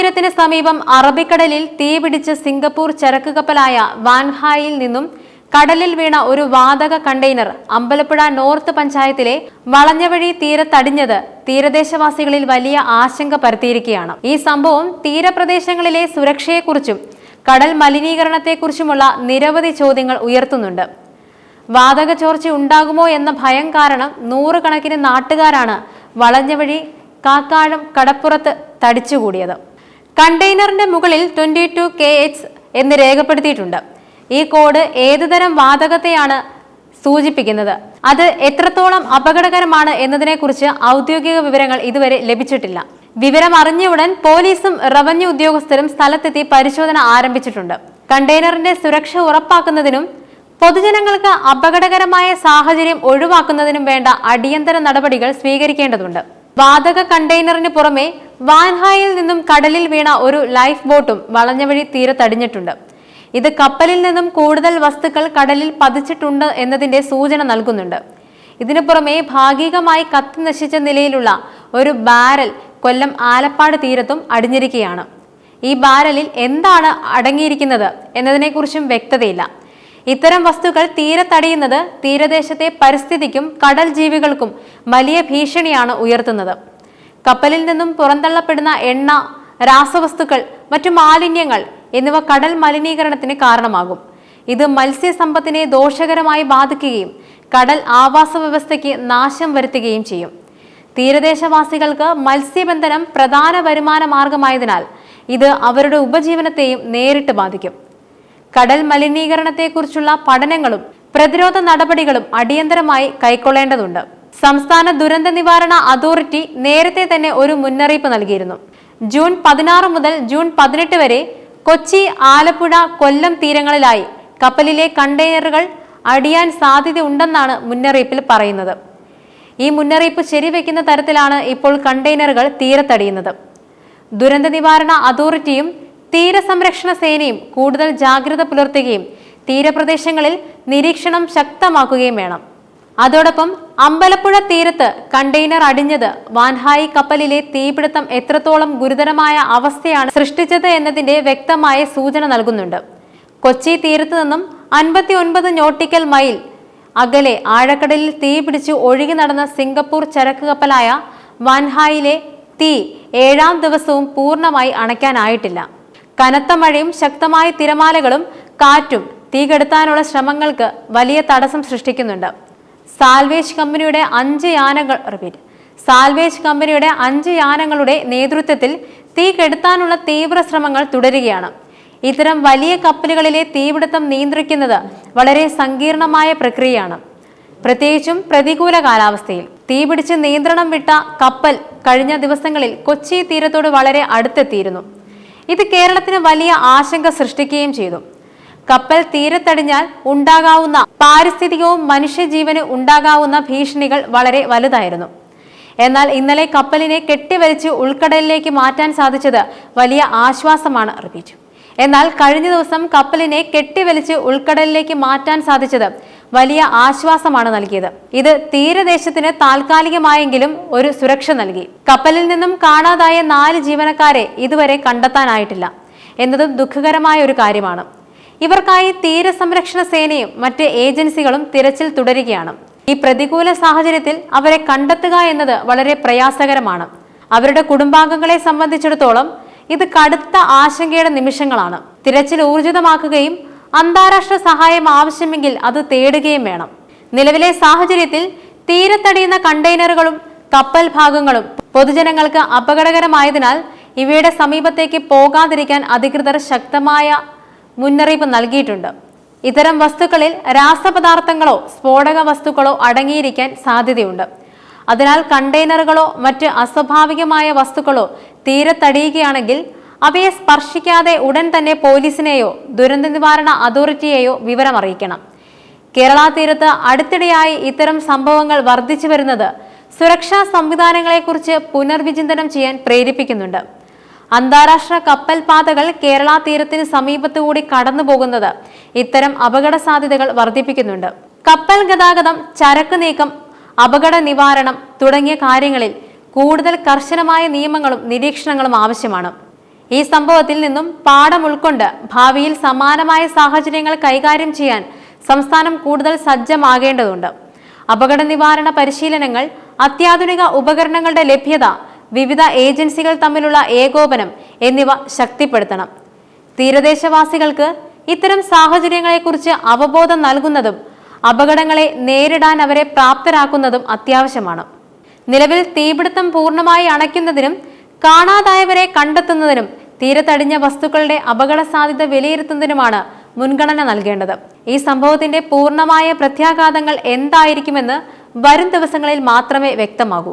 തീരത്തിന് സമീപം അറബിക്കടലിൽ തീപിടിച്ച് സിംഗപ്പൂർ ചരക്ക് കപ്പലായ വാൻഹായിൽ നിന്നും കടലിൽ വീണ ഒരു വാതക കണ്ടെയ്നർ അമ്പലപ്പുഴ നോർത്ത് പഞ്ചായത്തിലെ വളഞ്ഞവഴി തീരത്തടിഞ്ഞത് തീരദേശവാസികളിൽ വലിയ ആശങ്ക പരത്തിയിരിക്കുകയാണ്. ഈ സംഭവം തീരപ്രദേശങ്ങളിലെ സുരക്ഷയെക്കുറിച്ചും കടൽ മലിനീകരണത്തെക്കുറിച്ചുമുള്ള നിരവധി ചോദ്യങ്ങൾ ഉയർത്തുന്നുണ്ട്. വാതക ചോർച്ച ഉണ്ടാകുമോ എന്ന ഭയം കാരണം നൂറുകണക്കിന് നാട്ടുകാരാണ് വളഞ്ഞവഴി കാക്കാഴം കടപ്പുറത്ത് തടിച്ചുകൂടിയത്. കണ്ടെയ്നറിന്റെ മുകളിൽ ട്വന്റി ടു കെ എച്ച് എന്ന് രേഖപ്പെടുത്തിയിട്ടുണ്ട്. ഈ കോഡ് ഏതുതരം വാതകത്തെയാണ് സൂചിപ്പിക്കുന്നത്? അത് എത്രത്തോളം അപകടകരമാണ് എന്നതിനെക്കുറിച്ച് ഔദ്യോഗിക വിവരങ്ങൾ ഇതുവരെ ലഭിച്ചിട്ടില്ല. വിവരം അറിഞ്ഞ ഉടൻ പോലീസും റവന്യൂ ഉദ്യോഗസ്ഥരും സ്ഥലത്തെത്തി പരിശോധന ആരംഭിച്ചിട്ടുണ്ട്. കണ്ടെയ്നറിന്റെ സുരക്ഷ ഉറപ്പാക്കുന്നതിനും പൊതുജനങ്ങൾക്ക് അപകടകരമായ സാഹചര്യം ഒഴിവാക്കുന്നതിനും വേണ്ട അടിയന്തര നടപടികൾ സ്വീകരിക്കേണ്ടതുണ്ട്. വാതക കണ്ടെയ്നറിന് പുറമെ വാൻഹായിൽ നിന്നും കടലിൽ വീണ ഒരു ലൈഫ് ബോട്ടും വളഞ്ഞ വഴി തീരത്തടിഞ്ഞിട്ടുണ്ട് ഇത് കപ്പലിൽ നിന്നും കൂടുതൽ വസ്തുക്കൾ കടലിൽ പതിച്ചിട്ടുണ്ട് എന്നതിന്റെ സൂചന നൽകുന്നുണ്ട്. ഇതിനു പുറമെ ഭാഗികമായി കത്തി നശിച്ച നിലയിലുള്ള ഒരു ബാരൽ കൊല്ലം ആലപ്പാട് തീരത്തും അടിഞ്ഞിരിക്കുകയാണ്. ഈ ബാരലിൽ എന്താണ് അടങ്ങിയിരിക്കുന്നത് എന്നതിനെക്കുറിച്ചും വ്യക്തതയില്ല. ഇത്തരം വസ്തുക്കൾ തീരത്തടിയുന്നത് തീരദേശത്തെ പരിസ്ഥിതിക്കും കടൽ ജീവികൾക്കും വലിയ ഭീഷണിയാണ് ഉയർത്തുന്നത്. കപ്പലിൽ നിന്നും പുറന്തള്ളപ്പെടുന്ന എണ്ണ രാസവസ്തുക്കൾ മറ്റു മാലിന്യങ്ങൾ എന്നിവ കടൽ മലിനീകരണത്തിന് കാരണമാകും. ഇത് മത്സ്യസമ്പത്തിനെ ദോഷകരമായി ബാധിക്കുകയും കടൽ ആവാസ വ്യവസ്ഥയ്ക്ക് നാശം വരുത്തുകയും ചെയ്യും. തീരദേശവാസികൾക്ക് മത്സ്യബന്ധനം പ്രധാന വരുമാന മാർഗമായതിനാൽ ഇത് അവരുടെ ഉപജീവനത്തെയും നേരിട്ട് ബാധിക്കും. കടൽ മലിനീകരണത്തെക്കുറിച്ചുള്ള പഠനങ്ങളും പ്രതിരോധ നടപടികളും അടിയന്തരമായി കൈക്കൊള്ളേണ്ടതുണ്ട്. സംസ്ഥാന ദുരന്ത നിവാരണ അതോറിറ്റി നേരത്തെ തന്നെ ഒരു മുന്നറിയിപ്പ് നൽകിയിരുന്നു. ജൂൺ പതിനാറ് മുതൽ ജൂൺ പതിനെട്ട് വരെ കൊച്ചി ആലപ്പുഴ കൊല്ലം തീരങ്ങളിലായി കപ്പലിലെ കണ്ടെയ്നറുകൾ അടിയാൻ സാധ്യതയുണ്ടെന്നാണ് മുന്നറിയിപ്പിൽ പറയുന്നത്. ഈ മുന്നറിയിപ്പ് ശരിവെക്കുന്ന തരത്തിലാണ് ഇപ്പോൾ കണ്ടെയ്നറുകൾ തീരത്തടിയുന്നത്. ദുരന്ത നിവാരണ അതോറിറ്റിയും തീരസംരക്ഷണ സേനയും കൂടുതൽ ജാഗ്രത പുലർത്തുകയും തീരപ്രദേശങ്ങളിൽ നിരീക്ഷണം ശക്തമാക്കുകയും വേണം. അതോടൊപ്പം അമ്പലപ്പുഴ തീരത്ത് കണ്ടെയ്നർ അടിഞ്ഞത് വാൻഹായി കപ്പലിലെ തീപിടുത്തം എത്രത്തോളം ഗുരുതരമായ അവസ്ഥയാണ് സൃഷ്ടിച്ചത് എന്നതിന്റെ വ്യക്തമായ സൂചന നൽകുന്നുണ്ട്. കൊച്ചി തീരത്ത് നിന്നും അൻപത്തി ഒൻപത് നോട്ടിക്കൽ മൈൽ അകലെ ആഴക്കടലിൽ തീ പിടിച്ച് ഒഴുകി നടന്ന സിംഗപ്പൂർ ചരക്ക് കപ്പലായ വാൻഹായിലെ തീ ഏഴാം ദിവസവും പൂർണമായി അണയ്ക്കാനായിട്ടില്ല. കനത്ത മഴയും ശക്തമായ തിരമാലകളും കാറ്റും തീ കെടുത്താനുള്ള ശ്രമങ്ങൾക്ക് വലിയ തടസ്സം സൃഷ്ടിക്കുന്നുണ്ട്. സാൽവേജ് കമ്പനിയുടെ അഞ്ച് യാനങ്ങൾ റിപ്പീറ്റ്. സാൽവേജ് കമ്പനിയുടെ അഞ്ച് യാനങ്ങളുടെ നേതൃത്വത്തിൽ തീ കെടുത്താനുള്ള തീവ്ര ശ്രമങ്ങൾ തുടരുകയാണ്. ഇത്തരം വലിയ കപ്പലുകളിലെ തീപിടുത്തം നിയന്ത്രിക്കുന്നത് വളരെ സങ്കീർണമായ പ്രക്രിയയാണ്. പ്രത്യേകിച്ചും പ്രതികൂല കാലാവസ്ഥയിൽ തീപിടിച്ച് നിയന്ത്രണം വിട്ട കപ്പൽ കഴിഞ്ഞ ദിവസങ്ങളിൽ കൊച്ചി തീരത്തോട് വളരെ അടുത്തെത്തിയിരുന്നു. ഇത് കേരളത്തിന് വലിയ ആശങ്ക സൃഷ്ടിക്കുകയും ചെയ്തു. കപ്പൽ തീരത്തടിഞ്ഞാൽ ഉണ്ടാകാവുന്ന പാരിസ്ഥിതികവും മനുഷ്യജീവന് ഉണ്ടാകാവുന്ന ഭീഷണികൾ വളരെ വലുതായിരുന്നു. എന്നാൽ ഇന്നലെ കപ്പലിനെ കെട്ടിവലിച്ച് ഉൾക്കടലിലേക്ക് മാറ്റാൻ സാധിച്ചത് വലിയ ആശ്വാസമാണ് റിപ്പീറ്റ്. എന്നാൽ കഴിഞ്ഞ ദിവസം കപ്പലിനെ കെട്ടിവലിച്ച് ഉൾക്കടലിലേക്ക് മാറ്റാൻ സാധിച്ചത് വലിയ ആശ്വാസമാണ് നൽകിയത്. ഇത് തീരദേശത്തിന് താൽക്കാലികമായെങ്കിലും ഒരു സുരക്ഷ നൽകി. കപ്പലിൽ നിന്നും കാണാതായ നാല് ജീവനക്കാരെ ഇതുവരെ കണ്ടെത്താനായിട്ടില്ല. എന്നതും ദുഃഖകരമായ ഒരു കാര്യമാണ്. ഇവർക്കായി തീരസംരക്ഷണ സേനയും മറ്റ് ഏജൻസികളും തിരച്ചിൽ തുടരുകയാണ്. ഈ പ്രതികൂല സാഹചര്യത്തിൽ അവരെ കണ്ടെത്തുക എന്നത് വളരെ പ്രയാസകരമാണ്. അവരുടെ കുടുംബാംഗങ്ങളെ സംബന്ധിച്ചിടത്തോളം ഇത് കടുത്ത ആശങ്കയുടെ നിമിഷങ്ങളാണ്. തിരച്ചിൽ ഊർജിതമാക്കുകയും അന്താരാഷ്ട്ര സഹായം ആവശ്യമെങ്കിൽ അത് തേടുകയും വേണം. നിലവിലെ സാഹചര്യത്തിൽ തീരത്തടിയുന്ന കണ്ടെയ്നറുകളും കപ്പൽ ഭാഗങ്ങളും പൊതുജനങ്ങൾക്ക് അപകടകരമായതിനാൽ ഇവയുടെ സമീപത്തേക്ക് പോകാതിരിക്കാൻ അധികൃതർ ശക്തമായ മുന്നറിയിപ്പ് നൽകിയിട്ടുണ്ട്. ഇത്തരം വസ്തുക്കളിൽ രാസപദാർത്ഥങ്ങളോ സ്ഫോടക വസ്തുക്കളോ അടങ്ങിയിരിക്കാൻ സാധ്യതയുണ്ട്. അതിനാൽ കണ്ടെയ്നറുകളോ മറ്റ് അസ്വാഭാവികമായ വസ്തുക്കളോ തീരത്തടിയുകയാണെങ്കിൽ അവയെ സ്പർശിക്കാതെ ഉടൻ തന്നെ പോലീസിനെയോ ദുരന്ത നിവാരണ അതോറിറ്റിയെയോ വിവരമറിയിക്കണം. കേരള തീരത്ത് അടുത്തിടെയായി ഇത്തരം സംഭവങ്ങൾ വർദ്ധിച്ചു വരുന്നത് സുരക്ഷാ സംവിധാനങ്ങളെക്കുറിച്ച് പുനർവിചിന്തനം ചെയ്യാൻ പ്രേരിപ്പിക്കുന്നുണ്ട്. അന്താരാഷ്ട്ര കപ്പൽ പാതകൾ കേരള തീരത്തിന് സമീപത്തുകൂടി കടന്നു പോകുന്നത് ഇത്തരം അപകട സാധ്യതകൾ വർദ്ധിപ്പിക്കുന്നുണ്ട്. കപ്പൽ ഗതാഗതം ചരക്ക് നീക്കം അപകട നിവാരണം തുടങ്ങിയ കാര്യങ്ങളിൽ കൂടുതൽ കർശനമായ നിയമങ്ങളും നിരീക്ഷണങ്ങളും ആവശ്യമാണ്. ഈ സംഭവത്തിൽ നിന്നും പാഠം ഉൾക്കൊണ്ട് ഭാവിയിൽ സമാനമായ സാഹചര്യങ്ങൾ കൈകാര്യം ചെയ്യാൻ സംസ്ഥാനം കൂടുതൽ സജ്ജമാകേണ്ടതുണ്ട്. അപകട നിവാരണ പരിശീലനങ്ങൾ അത്യാധുനിക ഉപകരണങ്ങളുടെ ലഭ്യത വിവിധ ഏജൻസികൾ തമ്മിലുള്ള ഏകോപനം എന്നിവ ശക്തിപ്പെടുത്തണം. തീരദേശവാസികൾക്ക് ഇത്തരം സാഹചര്യങ്ങളെക്കുറിച്ച് അവബോധം നൽകുന്നതും അപകടങ്ങളെ നേരിടാൻ അവരെ പ്രാപ്തരാക്കുന്നതും അത്യാവശ്യമാണ്. നിലവിൽ തീപിടുത്തം പൂർണമായി അണയ്ക്കുന്നതിനും കാണാതായവരെ കണ്ടെത്തുന്നതിനും തീരത്തടിഞ്ഞ വസ്തുക്കളുടെ അപകട സാധ്യത വിലയിരുത്തുന്നതിനുമാണ് മുൻഗണന നൽകേണ്ടത്. ഈ സംഭവത്തിന്റെ പൂർണമായ പ്രത്യാഘാതങ്ങൾ എന്തായിരിക്കുമെന്ന് വരും ദിവസങ്ങളിൽ മാത്രമേ വ്യക്തമാകൂ.